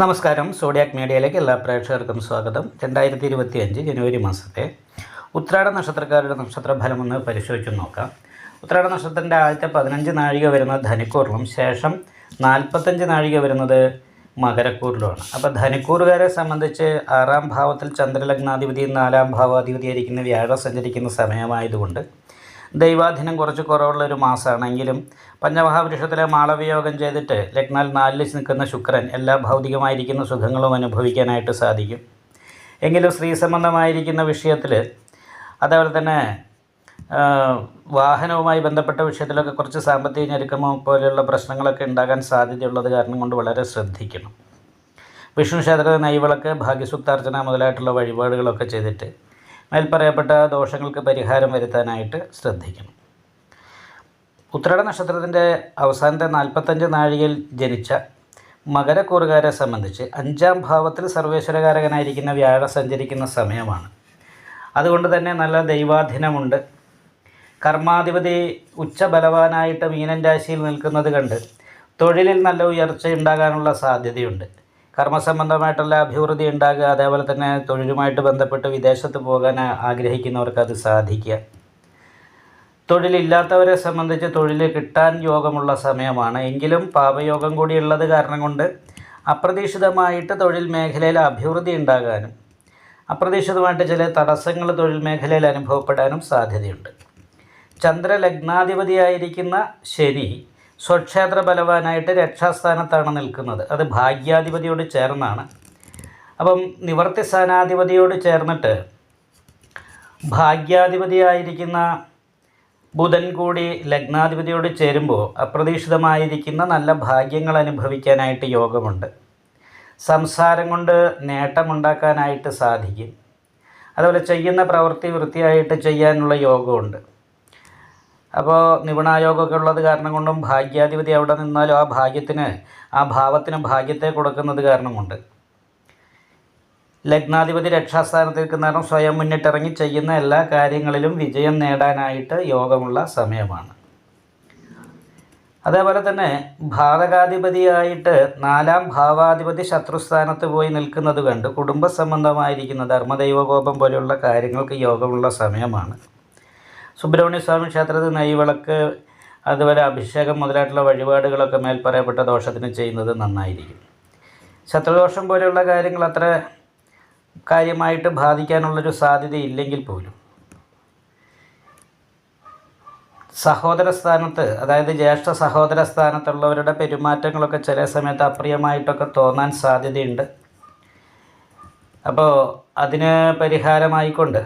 നമസ്കാരം. സോഡിയാക് മീഡിയയിലേക്ക് എല്ലാ പ്രേക്ഷകർക്കും സ്വാഗതം. രണ്ടായിരത്തി ഇരുപത്തി അഞ്ച് ജനുവരി മാസത്തെ ഉത്രാട നക്ഷത്രക്കാരുടെ നക്ഷത്രഫലം ഒന്ന് പരിശോധിച്ച് നോക്കാം. ഉത്രാട നക്ഷത്രത്തിന്റെ ആദ്യത്തെ പതിനഞ്ച് നാഴിക വരുന്നത് ധനിക്കൂറിലും ശേഷം നാൽപ്പത്തഞ്ച് നാഴിക വരുന്നത് മകരക്കൂറിലുമാണ്. അപ്പോൾ ധനിക്കൂറുകാരെ സംബന്ധിച്ച് ആറാം ഭാവത്തിൽ ചന്ദ്രലഗ്നാധിപതിയും നാലാം ഭാവാധിപതിയായിരിക്കുന്ന വ്യാഴം സഞ്ചരിക്കുന്ന സമയമായതുകൊണ്ട് ദൈവാധീനം കുറച്ച് കുറവുള്ള ഒരു മാസമാണെങ്കിലും പഞ്ചമഹാപുരുഷത്തിലെ മാളവിയോഗം ചെയ്തിട്ട് ലഗ്നാൽ നാലിൽ നിൽക്കുന്ന ശുക്രൻ എല്ലാ ഭൗതികമായിരിക്കുന്ന സുഖങ്ങളും അനുഭവിക്കാനായിട്ട് സാധിക്കും. എങ്കിലും സ്ത്രീ സംബന്ധമായിരിക്കുന്ന വിഷയത്തിൽ അതേപോലെ തന്നെ വാഹനവുമായി ബന്ധപ്പെട്ട വിഷയത്തിലൊക്കെ കുറച്ച് സാമ്പത്തിക ഞെരുക്കമോ പോലെയുള്ള പ്രശ്നങ്ങളൊക്കെ ഉണ്ടാകാൻ സാധ്യതയുള്ളത് കാരണം കൊണ്ട് വളരെ ശ്രദ്ധിക്കണം. വിഷ്ണു ക്ഷേത്രത്തിൽ നെയ്വിളക്ക് ഭാഗ്യസുക്താർച്ചന മുതലായിട്ടുള്ള വഴിപാടുകളൊക്കെ ചെയ്തിട്ട് മേൽപ്പറയപ്പെട്ട ദോഷങ്ങൾക്ക് പരിഹാരം വരുത്താനായിട്ട് ശ്രദ്ധിക്കണം. ഉത്രട നക്ഷത്രത്തിന്റെ അവസാനത്തെ നാൽപ്പത്തഞ്ച് നാഴികയിൽ ജനിച്ച മകരക്കൂറുകാരെ സംബന്ധിച്ച് അഞ്ചാം ഭാവത്തിൽ സർവേശ്വരകാരകനായിരിക്കുന്ന വ്യാഴം സഞ്ചരിക്കുന്ന സമയമാണ്. അതുകൊണ്ട് തന്നെ നല്ല ദൈവാധീനമുണ്ട്. കർമാധിപതി ഉച്ചബലവാനായിട്ട് മീനൻ രാശിയിൽ നിൽക്കുന്നത് കണ്ട് തൊഴിലിൽ നല്ല ഉയർച്ച ഉണ്ടാകാനുള്ള സാധ്യതയുണ്ട്. കർമ്മസംബന്ധമായിട്ടുള്ള അഭിവൃദ്ധി ഉണ്ടാകുക അതേപോലെ തന്നെ തൊഴിലുമായിട്ട് ബന്ധപ്പെട്ട് വിദേശത്ത് പോകാൻ ആഗ്രഹിക്കുന്നവർക്ക് അത് സാധിക്കുക. തൊഴിലില്ലാത്തവരെ സംബന്ധിച്ച് തൊഴിൽ കിട്ടാൻ യോഗമുള്ള സമയമാണ്. എങ്കിലും പാപയോഗം കൂടി ഉള്ളത് കാരണം കൊണ്ട് അപ്രതീക്ഷിതമായിട്ട് തൊഴിൽ മേഖലയിൽ അഭിവൃദ്ധി ഉണ്ടാകാനും അപ്രതീക്ഷിതമായിട്ട് ചില തടസ്സങ്ങൾ തൊഴിൽ മേഖലയിൽ അനുഭവപ്പെടാനും സാധ്യതയുണ്ട്. ചന്ദ്രലഗ്നാധിപതിയായിരിക്കുന്ന ശനി സ്വക്ഷേത്ര ബലവാനായിട്ട് രക്ഷാസ്ഥാനത്താണ് നിൽക്കുന്നത്. അത് ഭാഗ്യാധിപതിയോട് ചേർന്നാണ്. അപ്പം നിവർത്തി സ്ഥാനാധിപതിയോട് ചേർന്നിട്ട് ഭാഗ്യാധിപതിയായിരിക്കുന്ന ബുധൻ കൂടി ലഗ്നാധിപതിയോട് ചേരുമ്പോൾ അപ്രതീക്ഷിതമായിരിക്കുന്ന നല്ല ഭാഗ്യങ്ങൾ അനുഭവിക്കാനായിട്ട് യോഗമുണ്ട്. സംസാരം കൊണ്ട് നേട്ടമുണ്ടാക്കാനായിട്ട് സാധിക്കും. അതുപോലെ ചെയ്യുന്ന പ്രവൃത്തി വൃത്തിയായിട്ട് ചെയ്യാനുള്ള യോഗമുണ്ട്. അപ്പോൾ നിപുണായോഗമൊക്കെ ഉള്ളത് കാരണം കൊണ്ടും ഭാഗ്യാധിപതി അവിടെ നിന്നാലും ആ ഭാഗ്യത്തിന് ആ ഭാവത്തിന് ഭാഗ്യത്തെ കൊടുക്കുന്നത് കാരണം കൊണ്ട്. ലഗ്നാധിപതി രക്ഷാസ്ഥാനത്ത് നിൽക്കുന്ന കാരണം സ്വയം മുന്നിട്ടിറങ്ങി ചെയ്യുന്ന എല്ലാ കാര്യങ്ങളിലും വിജയം നേടാനായിട്ട് യോഗമുള്ള സമയമാണ്. അതേപോലെ തന്നെ ഭാരകാധിപതിയായിട്ട് നാലാം ഭാവാധിപതി ശത്രുസ്ഥാനത്ത് പോയി നിൽക്കുന്നത് കണ്ട് കുടുംബസംബന്ധമായിരിക്കുന്ന ധർമ്മദൈവകോപം പോലെയുള്ള കാര്യങ്ങൾക്ക് യോഗമുള്ള സമയമാണ്. സുബ്രഹ്മണ്യ സ്വാമി ക്ഷേത്രത്തിൽ നെയ്വിളക്ക് അതുപോലെ അഭിഷേകം മുതലായിട്ടുള്ള വഴിപാടുകളൊക്കെ മേൽ പറയപ്പെട്ട ദോഷത്തിന് ചെയ്യുന്നത് നന്നായിരിക്കും. ശത്രുദോഷം പോലെയുള്ള കാര്യങ്ങൾ അത്ര കാര്യമായിട്ട് ബാധിക്കാനുള്ളൊരു സാധ്യതയില്ലെങ്കിൽ പോലും. സഹോദര സ്ഥാനത്ത് അതായത് ജ്യേഷ്ഠ സഹോദര സ്ഥാനത്തുള്ളവരുടെ പെരുമാറ്റങ്ങളൊക്കെ ചില സമയത്ത് അപ്രിയമായിട്ടൊക്കെ തോന്നാൻ സാധ്യതയുണ്ട്. അപ്പോൾ അതിന് പരിഹാരമായിക്കൊണ്ട്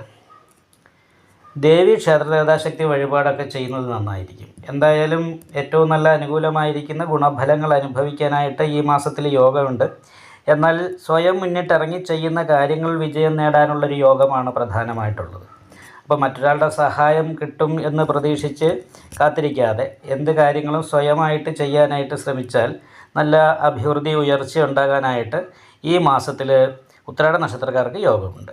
ദേവി ക്ഷേത്ര ദേവതാശക്തി വഴിപാടൊക്കെ ചെയ്യുന്നത് നന്നായിരിക്കും. എന്തായാലും ഏറ്റവും നല്ല അനുകൂലമായിരിക്കുന്ന ഗുണഫലങ്ങൾ അനുഭവിക്കാനായിട്ട് ഈ മാസത്തിൽ യോഗമുണ്ട്. എന്നാൽ സ്വയം മുന്നിട്ടിറങ്ങി ചെയ്യുന്ന കാര്യങ്ങൾ വിജയം നേടാനുള്ളൊരു യോഗമാണ് പ്രധാനമായിട്ടുള്ളത്. അപ്പോൾ മറ്റൊരാളുടെ സഹായം കിട്ടും എന്ന് പ്രതീക്ഷിച്ച് കാത്തിരിക്കാതെ എന്ത് കാര്യങ്ങളും സ്വയമായിട്ട് ചെയ്യാനായിട്ട് ശ്രമിച്ചാൽ നല്ല അഭിവൃദ്ധി ഉയർച്ച ഉണ്ടാകാനായിട്ട് ഈ മാസത്തിൽ ഉത്രാട നക്ഷത്രക്കാർക്ക് യോഗമുണ്ട്.